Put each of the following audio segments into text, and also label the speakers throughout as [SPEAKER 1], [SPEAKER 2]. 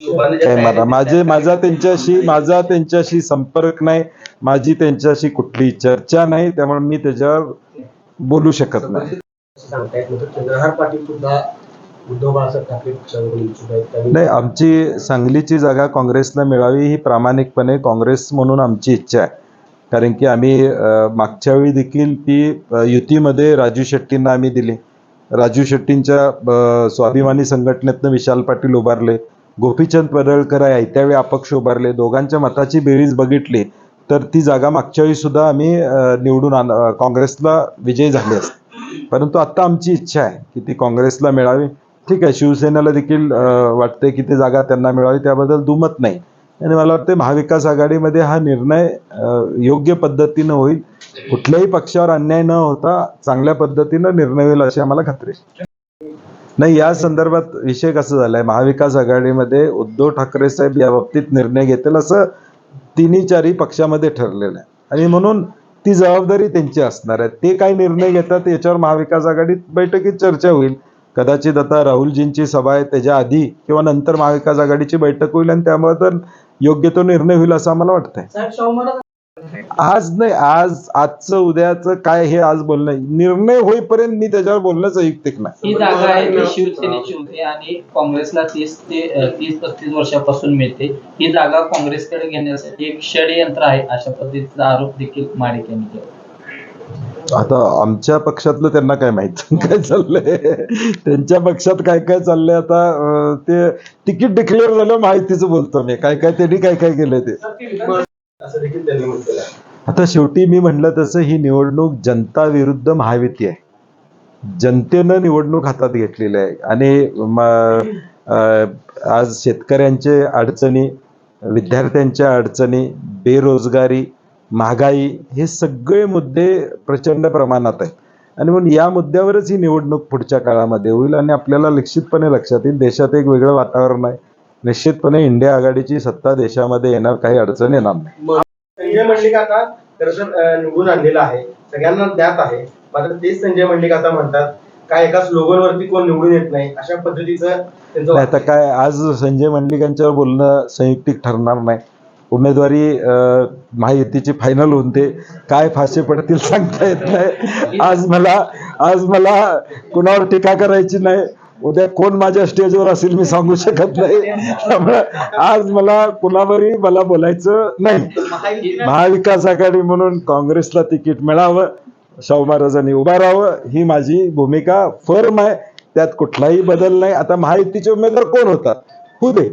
[SPEAKER 1] माझे माझा त्यांच्याशी माझा त्यांच्याशी संपर्क नाही. माझी त्यांच्याशी कुठली चर्चा नाही. त्यामुळे मी त्याच्यावर बोलू शकत नाही. नाही आमची सांगलीची जागा काँग्रेसला मिळावी ही प्रामाणिकपणे काँग्रेस म्हणून आमची इच्छा आहे. कारण की आम्ही मागच्या वेळी देखील ती युतीमध्ये राजू शेट्टींना आम्ही दिली. राजू शेट्टींच्या स्वाभिमानी संघटनेतनं विशाल पाटील उभारले. गोपीचंद पडळकर आहे. त्यावेळी अपक्ष उभारले. दोघांच्या मताची बेरीज बघितली तर ती जागा मागच्या वेळी सुद्धा आम्ही निवडून आण काँग्रेसला विजयी झाले असते. परंतु आता आमची इच्छा आहे की ती काँग्रेसला मिळावी. ठीक आहे शिवसेनेला देखील वाटते की ती जागा त्यांना मिळावी. त्याबद्दल दुमत नाही. आणि मला वाटते महाविकास आघाडीमध्ये हा निर्णय योग्य पद्धतीनं होईल. कुठल्याही पक्षावर अन्याय न होता चांगल्या पद्धतीनं निर्णय होईल अशी आम्हाला खात्री आहे. नाही या संदर्भात विषय कसा झालाय? महाविकास आघाडीमध्ये उद्धव ठाकरे साहेब या बाबतीत निर्णय घेतील असं तिन्ही चारही पक्षामध्ये ठरलेलं आहे. आणि म्हणून ती जबाबदारी त्यांची असणार आहे. ते काय निर्णय घेतात याच्यावर महाविकास आघाडीत बैठकीत चर्चा होईल. कदाचित आता राहुलजींची सभा आहे त्याच्या आधी किंवा नंतर महाविकास आघाडीची बैठक होईल आणि त्यामुळे तर योग्य तो निर्णय होईल असं आम्हाला वाटतंय. आज नाही आज आजचं उद्याचं काय हे आज बोलणं निर्णय होईपर्यंत मी त्याच्यावर बोलणंच अयुक्तिक नाही.
[SPEAKER 2] ही जागा आहे ती शिवसेनेची होती आणि काँग्रेसला तीस ते तीस पस्तीस वर्षापासून मिळते. ही जागा काँग्रेसकडे घेण्यासाठी एक षडयंत्र आहे अशा पद्धतीचा आरोप देखील माडिक यांनी केला.
[SPEAKER 1] आता आमच्या पक्षातलं त्यांना काय माहीत? काय चाललंय? त्यांच्या पक्षात काय काय चाललंय आता? ते तिकीट डिक्लेअर झालं माहितीचं बोलतो मी. काय काय त्यांनी काय काय केलंय ते?
[SPEAKER 3] असं देखील त्यांनी म्हटलेलं आहे.
[SPEAKER 1] आता शेवटी मी म्हटलं तसं ही निवडणूक जनता विरुद्ध महायुती आहे. जनतेनं निवडणूक हातात घेतलेली आहे. आणि आज शेतकऱ्यांचे अडचणी विद्यार्थ्यांच्या अडचणी बेरोजगारी महागाई हे सगळे मुद्दे प्रचंड प्रमाणात आहेत. आणि म्हणून या मुद्द्यावरच ही निवडणूक पुढच्या काळामध्ये होईल आणि आपल्याला निश्चितपणे लक्षात येईल. देशात एक वेगळं वातावरण आहे. निश्चितपणे इंडिया आघाडीची सत्ता देशामध्ये येणार काही अडचण येणार नाही.
[SPEAKER 3] संजय मंडलिक आता खरं तर निवडून आणलेला आहे सगळ्यांना ज्ञात आहे. मात्र तेच संजय मंडलिक आता म्हणतात काय एका स्लोगन वरती कोण निवडून येत नाही? अशा पद्धतीचं त्यांचं
[SPEAKER 1] आता काय आज संजय मंडलिकांच्यावर बोलणं संयुक्तिक ठरणार नाही. उमेदवारी महायुतीची फायनल होते काय फाशी पडतील सांगता येत नाही. आज मला आज मला कुणावर टीका करायची नाही. उद्या कोण माझ्या स्टेजवर असेल मी सांगू शकत नाही. त्यामुळे आज मला कुणावरही मला बोलायचं नाही. महाविकास आघाडी म्हणून काँग्रेसला तिकीट मिळावं शाहू महाराजांनी उभा राहावं ही माझी भूमिका फर्म आहे. त्यात कुठलाही बदल नाही. आता महायुतीचे उमेदवार कोण होतात? होऊ दे.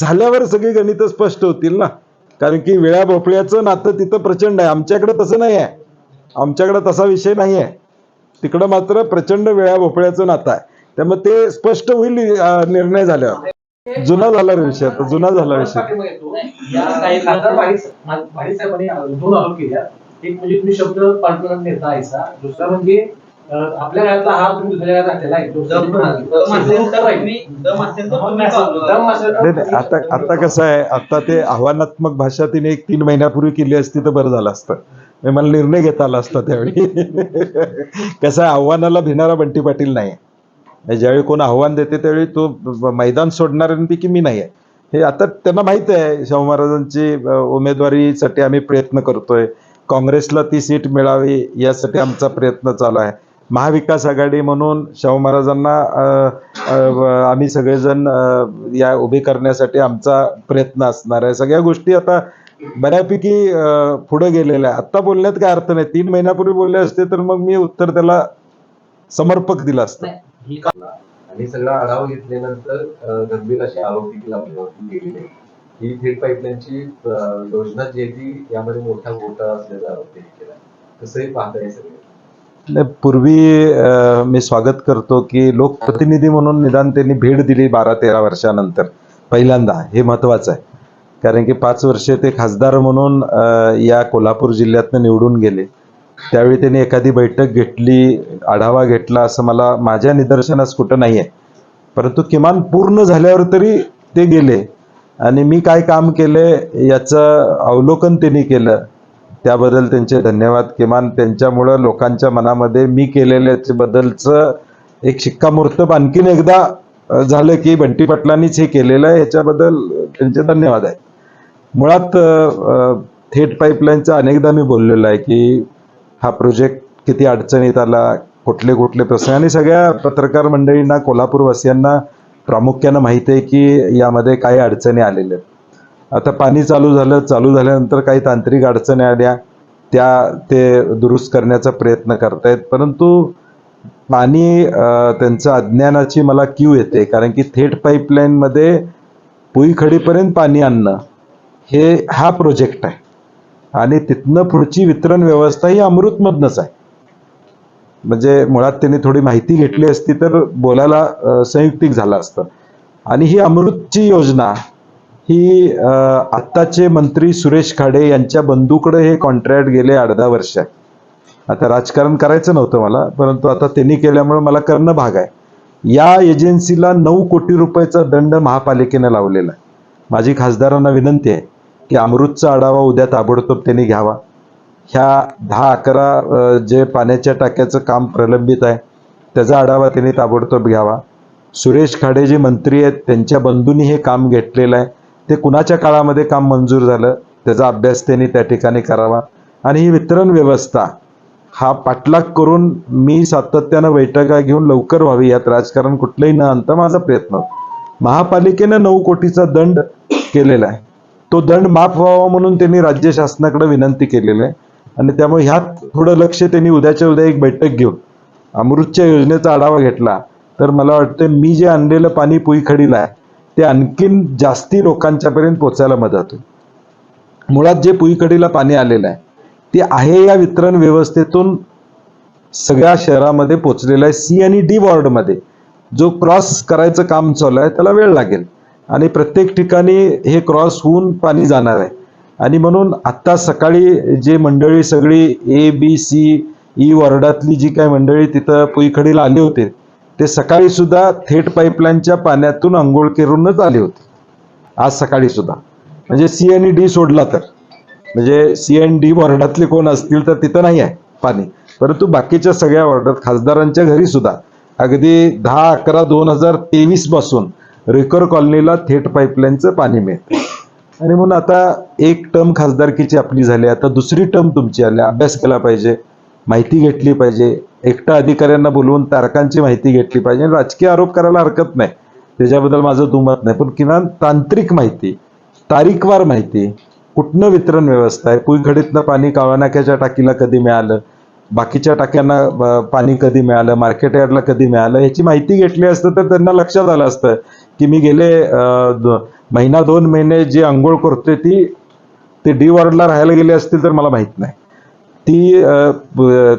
[SPEAKER 1] झाल्यावर सगळी गणित स्पष्ट होतील ना. कारण की वेळा भोपळ्याचं नातं तिथं प्रचंड आहे. आमच्याकडे तसं नाही आहे. आमच्याकडे तसा विषय नाही आहे. तिकडं मात्र प्रचंड वेळा भोपळ्याचं नातं आहे. त्यामुळे ते स्पष्ट होईल निर्णय झाल्यावर. जुना झाला रे विषय आता जुना झाला विषय.
[SPEAKER 4] एक म्हणजे तुम्ही शब्द नेता आहेसा दुसरा म्हणजे आपल्या हा तुम्ही दुसऱ्या
[SPEAKER 1] आता आता कसं आहे आता ते आव्हानात्मक भाषा तिने एक तीन महिन्यापूर्वी केली असती तर बरं झालं असतं. मला निर्णय घेता आला असता त्यावेळी. कसं आहे आव्हानाला भिणारा बंटी पाटील नाही. आहे ज्यावेळी कोण आव्हान देते त्यावेळी तो मैदान सोडणाऱ्यांपैकी मी नाही आहे. हे आता त्यांना माहीत आहे शाहू महाराजांची उमेदवारीसाठी आम्ही प्रयत्न करतोय. काँग्रेसला ती सीट मिळावी यासाठी आमचा प्रयत्न चालू आहे. महाविकास आघाडी म्हणून शाहू महाराजांना आम्ही सगळेजण या उभी करण्यासाठी आमचा प्रयत्न असणार आहे. सगळ्या गोष्टी आता बऱ्यापैकी पुढे गेलेल्या आहे आत्ता बोलण्यात काय अर्थ नाही. तीन महिन्यापूर्वी बोलले असते तर मग मी उत्तर त्याला समर्पक दिलं असतं.
[SPEAKER 2] ही
[SPEAKER 5] आणि सगळा आढावा घेतल्यानंतर गंभीर असे आरोप देखील आपल्यावरती केलेले ही थेट पाईपलाईनची योजना जी आहे ती यामध्ये मोठा घोटाळा असल्याचा आरोप त्यांनी केला. कसंही पाहताय सगळे
[SPEAKER 1] पूर्वी मी स्वागत करतो की लोकप्रतिनिधी म्हणून निदान त्यांनी भेट दिली बारा तेरा वर्षानंतर. पहिल्यांदा हे महत्वाचं आहे. कारण की पाच वर्षे ते खासदार म्हणून या कोल्हापूर जिल्ह्यातनं निवडून गेले. त्यावेळी त्यांनी एखादी बैठक घेतली आढावा घेतला असं मला माझ्या निदर्शनास कुठं नाही आहे परंतु किमान पूर्ण झाल्यावर तरी ते गेले. आणि मी काय काम केले याचं अवलोकन त्यांनी केलं. त्याबद्दल त्यांचे धन्यवाद. किमान त्यांच्यामुळं लोकांच्या मनामध्ये मी केलेल्याच्या बद्दलचं एक शिक्कामोर्तब आणखीन एकदा झालं की बंटी पाटलांनीच हे केलेलं आहे. याच्याबद्दल त्यांचे धन्यवाद आहे. मुळात थेट पाईपलाईनचा अनेकदा मी बोललेलो आहे की हा प्रोजेक्ट किती अडचणीत आला कुठले कुठले प्रश्न? आणि सगळ्या पत्रकार मंडळींना कोल्हापूरवासियांना प्रामुख्यानं माहिती आहे की यामध्ये काही अडचणी आलेल्या आहेत. आता पाणी चालू झालं चालू झाल्यानंतर काही तांत्रिक अडचणी आल्या. त्या ते दुरुस्त करण्याचा प्रयत्न करतायत. परंतु पाणी त्यांचं अज्ञानाची मला क्यू येते. कारण की थेट पाईपलाईनमध्ये पुईखडीपर्यंत पाणी आणणं हे हा प्रोजेक्ट आहे. आणि तिथनं पुढची वितरण व्यवस्था ही अमृतमधनंच आहे. म्हणजे मुळात त्यांनी थोडी माहिती घेतली असती तर बोलायला संयुक्तिक झालं असतं. आणि ही अमृतची योजना ही आत्ताचे मंत्री सुरेश खाडे यांच्या बंधूकडे हे कॉन्ट्रॅक्ट गेले अर्धा वर्ष. आहे आता राजकारण करायचं नव्हतं मला परंतु आता त्यांनी केल्यामुळे मला करणं भाग आहे. या एजन्सीला नऊ कोटी रुपयाचा दंड महापालिकेनं लावलेला आहे. माझी खासदारांना विनंती आहे. की अमृतचा आढावा उद्या ताबडतोब त्यांनी घ्यावा. ह्या दहा अकरा जे पाण्याच्या टाक्याचं काम प्रलंबित आहे त्याचा आढावा त्यांनी ताबडतोब घ्यावा. सुरेश खाडे जे मंत्री आहेत त्यांच्या बंधूंनी हे काम घेतलेलं आहे. ते कुणाच्या काळामध्ये काम मंजूर झालं त्याचा अभ्यास त्यांनी त्या ठिकाणी करावा. आणि ही वितरण व्यवस्था हा पाठलाग करून मी सातत्यानं बैठका घेऊन लवकर व्हावी यात राजकारण कुठलंही न आणता माझा प्रयत्न महापालिकेनं नऊ कोटीचा दंड केलेला आहे. तो दंड माफ व्हावा म्हणून त्यांनी राज्य शासनाकडे विनंती केलेली आहे. आणि त्यामुळे ह्यात थोडं लक्ष त्यांनी उद्याच्या उद्या एक बैठक घेऊन अमृतच्या योजनेचा आढावा घेतला. तर मला वाटतं मी जे आणलेलं पाणी पुईखडीला आहे ते आणखीन जास्ती लोकांच्यापर्यंत पोचायला मदत होईल. मुळात जे पुईखडीला पाणी आलेलं आहे ते आहे या वितरण व्यवस्थेतून सगळ्या शहरामध्ये पोचलेलं आहे. सी आणि डी वॉर्डमध्ये जो क्रॉस करायचं काम चालू आहे त्याला वेळ लागेल. आणि प्रत्येक ठिकाणी हे क्रॉस होऊन पाणी जाणार आहे. आणि म्हणून आत्ता सकाळी जे मंडळी सगळी ए बी सी ई वॉर्डातली जी काही मंडळी तिथं पुईखडीला आली होते ते सकाळी सुद्धा थेट पाईपलाईनच्या पाण्यातून आंघोळ करूनच आले होते. आज सकाळी सुद्धा. म्हणजे सी आणि डी सोडला तर. म्हणजे सी एन डी वॉर्डातले कोण असतील तर तिथं नाही आहे पाणी. परंतु बाकीच्या सगळ्या वॉर्डात खासदारांच्या घरी सुद्धा. अगदी दहा अकरा दोन हजार तेवीसपासून रेकर कॉलनीला थेट पाईपलाईनचं पाणी मिळतं. आणि म्हणून आता एक टर्म खासदारकीची आपली झाली आता दुसरी टर्म तुमची आली अभ्यास केला पाहिजे माहिती घेतली पाहिजे. एकटा अधिकाऱ्यांना बोलवून तारकांची माहिती घेतली पाहिजे. आणि राजकीय आरोप करायला हरकत नाही. त्याच्याबद्दल माझं दुमत नाही. पण किमान तांत्रिक माहिती तारीखवार माहिती कुठनं वितरण व्यवस्था आहे पुईखडीतनं पाणी काळानाक्याच्या टाकीला कधी मिळालं बाकीच्या टाक्यांना पाणी कधी मिळालं मार्केट यार्डला कधी मिळालं याची माहिती घेतली असतं तर त्यांना लक्षात आलं असतं. की मी गेले महिना दोन महिने जी आंघोळ करतोय ती ते डी वॉर्डला राहायला गेले असतील तर मला माहीत नाही. ती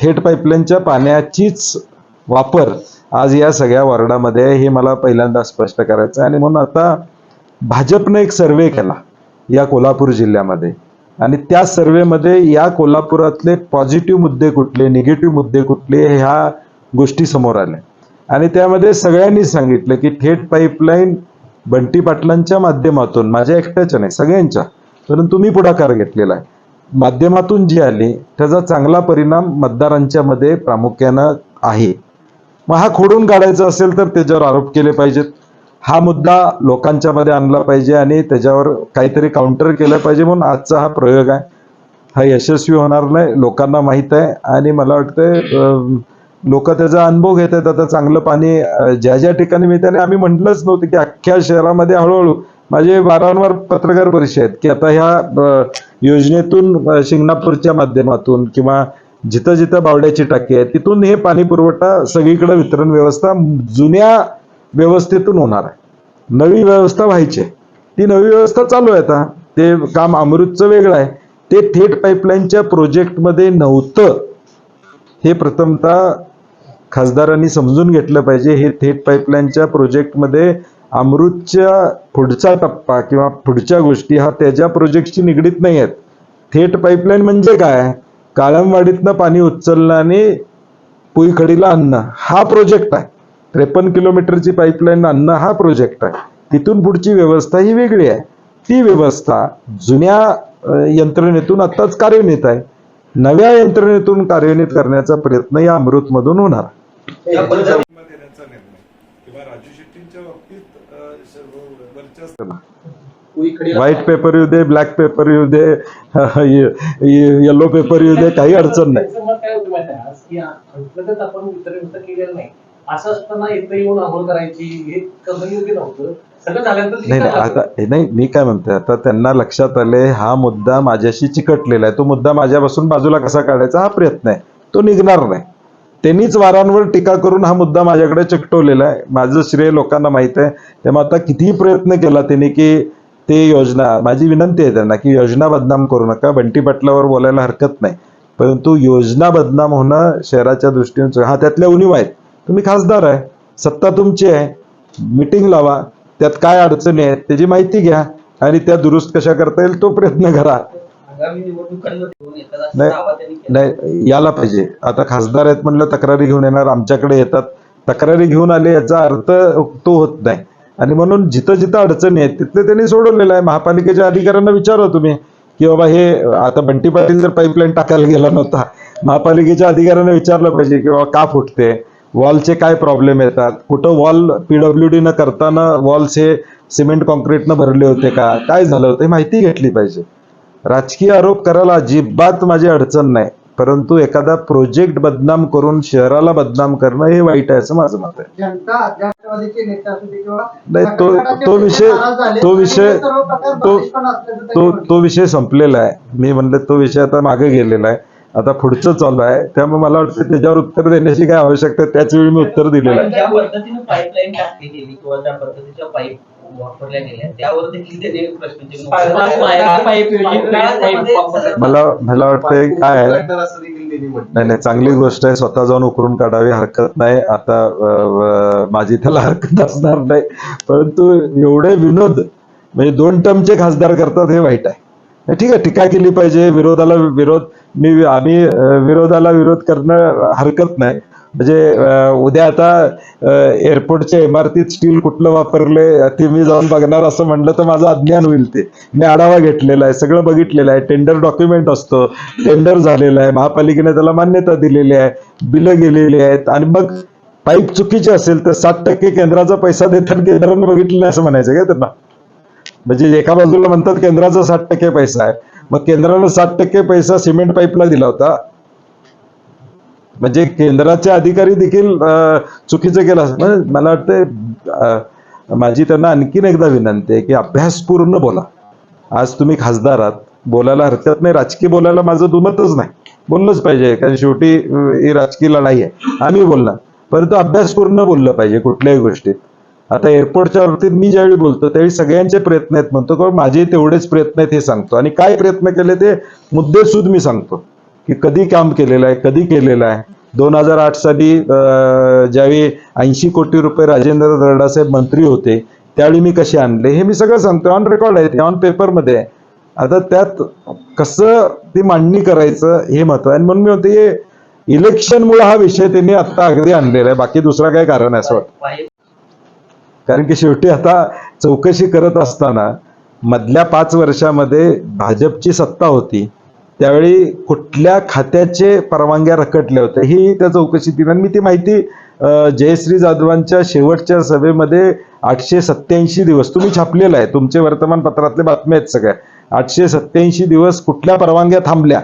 [SPEAKER 1] थेट पाईपलाईनच्या पाण्याचीच वापर आज या सगळ्या वॉर्डामध्ये आहे, हे मला पहिल्यांदा स्पष्ट करायचं आहे. आणि म्हणून आता भाजपनं एक सर्वे केला या कोल्हापूर जिल्ह्यामध्ये. आणि त्या सर्वेमध्ये या कोल्हापुरातले पॉझिटिव्ह मुद्दे कुठले निगेटिव्ह मुद्दे कुठले ह्या गोष्टी समोर आल्या. आणि त्यामध्ये सगळ्यांनी सांगितलं की थेट पाईपलाईन बंटी पाटलांच्या माध्यमातून माझ्या एकट्याच्या नाही सगळ्यांच्या परंतु मी पुढाकार घेतलेला आहे. माध्यमातून जी आली त्याचा चांगला परिणाम मतदारांच्या मध्ये प्रामुख्यानं आहे. मग हा खोडून काढायचा असेल तर त्याच्यावर आरोप केले पाहिजेत. हा मुद्दा लोकांच्या मध्ये आणला पाहिजे आणि त्याच्यावर काहीतरी काउंटर केलं पाहिजे म्हणून आजचा हा प्रयोग आहे. हा यशस्वी होणार नाही लोकांना माहीत आहे आणि मला वाटतंय लोक त्याचा अनुभव घेत आहेत. आता चांगलं पाणी ज्या ज्या ठिकाणी मिळते आणि आम्ही म्हटलंच नव्हतं की अख्ख्या शहरामध्ये हळूहळू माझे वारंवार पत्रकार परिषद आहेत की आता ह्या योजनेतून शिंगणापूरच्या माध्यमातून किंवा जिथं जिथं बावड्याची टाकी आहे तिथून हे पाणी पुरवठा सगळीकडे वितरण व्यवस्था जुन्या व्यवस्थेतून होणार आहे. नवी व्यवस्था व्हायची आहे. ती नवी व्यवस्था चालू आहे आता. ते काम अमृतचं वेगळं आहे. ते थेट पाईपलाईनच्या प्रोजेक्टमध्ये नव्हतं. हे प्रथमतः खासदारांनी समजून घेतलं पाहिजे हे थेट पाईपलाईनच्या प्रोजेक्टमध्ये अमृतच्या पुढचा टप्पा किंवा पुढच्या गोष्टी हा त्याच्या प्रोजेक्टशी निगडीत नाही आहेत. थेट पाईपलाईन म्हणजे काय? काळमवाडीतनं पाणी उचलणं आणि पुईखडीला आणणं हा प्रोजेक्ट आहे. त्रेपन्न किलोमीटरची पाईपलाईन आणणं हा प्रोजेक्ट आहे. तिथून पुढची व्यवस्था ही वेगळी आहे. ती व्यवस्था जुन्या यंत्रणेतून आत्ताच कार्यान्वित आहे. नव्या यंत्रणेतून कार्यान्वित करण्याचा प्रयत्न या अमृतमधून होणार
[SPEAKER 6] देण्याचा निर्णय. किंवा राजू शेट्टींच्या बाबतीत
[SPEAKER 1] व्हाईट पेपर येऊ दे ब्लॅक पेपर येऊ दे येलो पेपर येऊ दे काही अडचण नाही.
[SPEAKER 4] नाही. असं असताना इथं येऊन आंघोळ करायची हे करणं योग्य नव्हतं. सगळं झाल्यानंतर
[SPEAKER 1] नाही आता हे नाही मी काय म्हणतोय आता त्यांना लक्षात आले हा मुद्दा माझ्याशी चिकटलेला आहे. तो मुद्दा माझ्यापासून बाजूला कसा काढायचा हा प्रयत्न आहे. तो निघणार नाही. त्यांनीच वारांवर टीका करून हा मुद्दा माझ्याकडे चिकटवलेला आहे. माझं श्रेय लोकांना माहीत आहे. त्यामुळे आता कितीही प्रयत्न केला त्यांनी की ते योजना माझी विनंती आहे त्यांना की योजना बदनाम करू नका. बंटी पाटलावर बोलायला हरकत नाही. परंतु योजना बदनाम होणं शहराच्या दृष्टीने हा त्यातल्या उणीव आहेत. तुम्ही खासदार आहे. सत्ता तुमची आहे. मिटिंग लावा. त्यात काय अडचणी आहेत त्याची माहिती घ्या. आणि त्या दुरुस्त कशा करता येईल तो प्रयत्न करा.
[SPEAKER 2] आगामी निवडणुकांमध्ये
[SPEAKER 1] नाही. याला पाहिजे. आता खासदार आहेत म्हणलं तक्रारी घेऊन येणार आमच्याकडे येतात. तक्रारी घेऊन आले याचा अर्थ तो होत नाही. आणि म्हणून जिथं जिथं अडचणी आहेत तिथले त्यांनी सोडवलेलं आहे. महापालिकेच्या अधिकाऱ्यांना विचारा तुम्ही की बाबा हे आता बंटी पाटील जर पाईपलाईन टाकायला गेला नव्हता महापालिकेच्या अधिकाऱ्यांना विचारलं पाहिजे की बाबा का फुटते? वॉलचे काय प्रॉब्लेम येतात? कुठं वॉल पीडब्ल्यू डी न करताना वॉल्स हे सिमेंट कॉन्क्रीटनं भरले होते का? काय झालं होतं? हे माहिती घेतली पाहिजे. राजकीय आरोप करायला अजिबात माझी अडचण नाही. परंतु एखादा प्रोजेक्ट बदनाम करून शहराला बदनाम करणं हे वाईट आहे असं माझं मत आहे. नाही तो तो विषय तो विषय तो तो
[SPEAKER 6] तो
[SPEAKER 1] विषय संपलेला आहे. मी म्हणलं तो विषय आता मागे गेलेला आहे. आता पुढचं चालू आहे. त्यामुळे मला वाटतं त्याच्यावर उत्तर देण्याची काय आवश्यकता त्याच वेळी मी उत्तर दिलेलं आहे.
[SPEAKER 2] वापरल्या गेल्या त्यावर देखील त्यांनी.
[SPEAKER 1] मला मला वाटतंय काय नाही नाही चांगली गोष्ट आहे स्वतः जाऊन उकरून काढावी हरकत नाही आता माझी त्याला हरकत असणार नाही परंतु एवढे विनोद म्हणजे दोन टर्मचे खासदार करतात हे वाईट आहे ठीक आहे टीका केली पाहिजे विरोधाला विरोध मी आम्ही विरोधाला विरोध करणं हरकत नाही म्हणजे उद्या आता एअरपोर्टच्या इमारतीत स्टील कुठलं वापरले ते मी जाऊन बघणार असं म्हणलं तर माझं अज्ञान होईल ते. मी आढावा घेतलेला आहे सगळं बघितलेलं आहे टेंडर डॉक्युमेंट असतो टेंडर झालेलं आहे महापालिकेने त्याला मान्यता दिलेली आहे बिलं गेलेली आहेत आणि मग पाईप चुकीचे असेल तर सात टक्के केंद्राचा पैसा देताना केंद्रानं बघितलं नाही असं म्हणायचं काय त्यांना? म्हणजे एका बाजूला म्हणतात केंद्राचा साठ टक्के पैसा आहे. मग केंद्रानं साठ टक्के पैसा सिमेंट पाईपला दिला होता. म्हणजे केंद्राचे अधिकारी देखील चुकीचं केलं असं. म्हणजे मला वाटतं माझी त्यांना आणखीन एकदा विनंती आहे की अभ्यासपूर्ण बोला. आज तुम्ही खासदार आहात. बोलायला हरकत नाही. राजकीय बोलायला माझं दुमतच नाही. बोललंच पाहिजे. कारण शेवटी ही राजकीय लढाई आहे. आम्ही बोलणार. परंतु अभ्यासपूर्ण बोललं पाहिजे कुठल्याही गोष्टीत. आता एअरपोर्टच्या बाबतीत मी ज्यावेळी बोलतो त्यावेळी सगळ्यांचे प्रयत्न आहेत. म्हणतो किंवा माझे तेवढेच प्रयत्न आहेत हे सांगतो. आणि काय प्रयत्न केले ते मुद्देसूद मी सांगतो. की कधी काम केलेलं आहे कधी केलेलं आहे. दोन हजार आठ साली ज्यावेळी ऐंशी कोटी रुपये राजेंद्र दर्डासाहेब मंत्री होते त्यावेळी मी कसे आणले हे मी सगळं सांगतो ऑन रेकॉर्ड आहे ते ऑन पेपरमध्ये आहे. आता त्यात कसं ती मांडणी करायचं हे महत्त्व आहे. आणि म्हणून मी म्हणते हे इलेक्शनमुळे हा विषय त्यांनी आता अगदी आणलेला आहे. बाकी दुसरा काय कारण आहे असं वाटतं. कारण की शेवटी आता चौकशी करत असताना मधल्या पाच वर्षामध्ये भाजपची सत्ता होती. त्यावेळी कुठल्या खात्याचे परवानग्या रखडल्या होत्या ही त्या चौकशी आणि मी ती माहिती जयश्री जाधवांच्या शेवटच्या सभेमध्ये आठशे सत्याऐंशी दिवस तुम्ही छापलेला आहे. तुमचे वर्तमानपत्रातले बातम्या आहेत सगळ्या. आठशे सत्याऐंशी दिवस कुठल्या परवानग्या थांबल्या?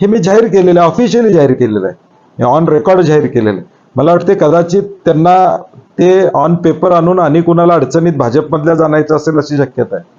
[SPEAKER 1] हे मी जाहीर केलेलं आहे ऑफिशियली जाहीर केलेलं आहे. ऑन रेकॉर्ड जाहीर केलेलं आहे. मला वाटते कदाचित त्यांना ते ऑन पेपर आणून आणि कुणाला अडचणीत भाजपमधल्या जाण्याचं असेल अशी शक्यता आहे.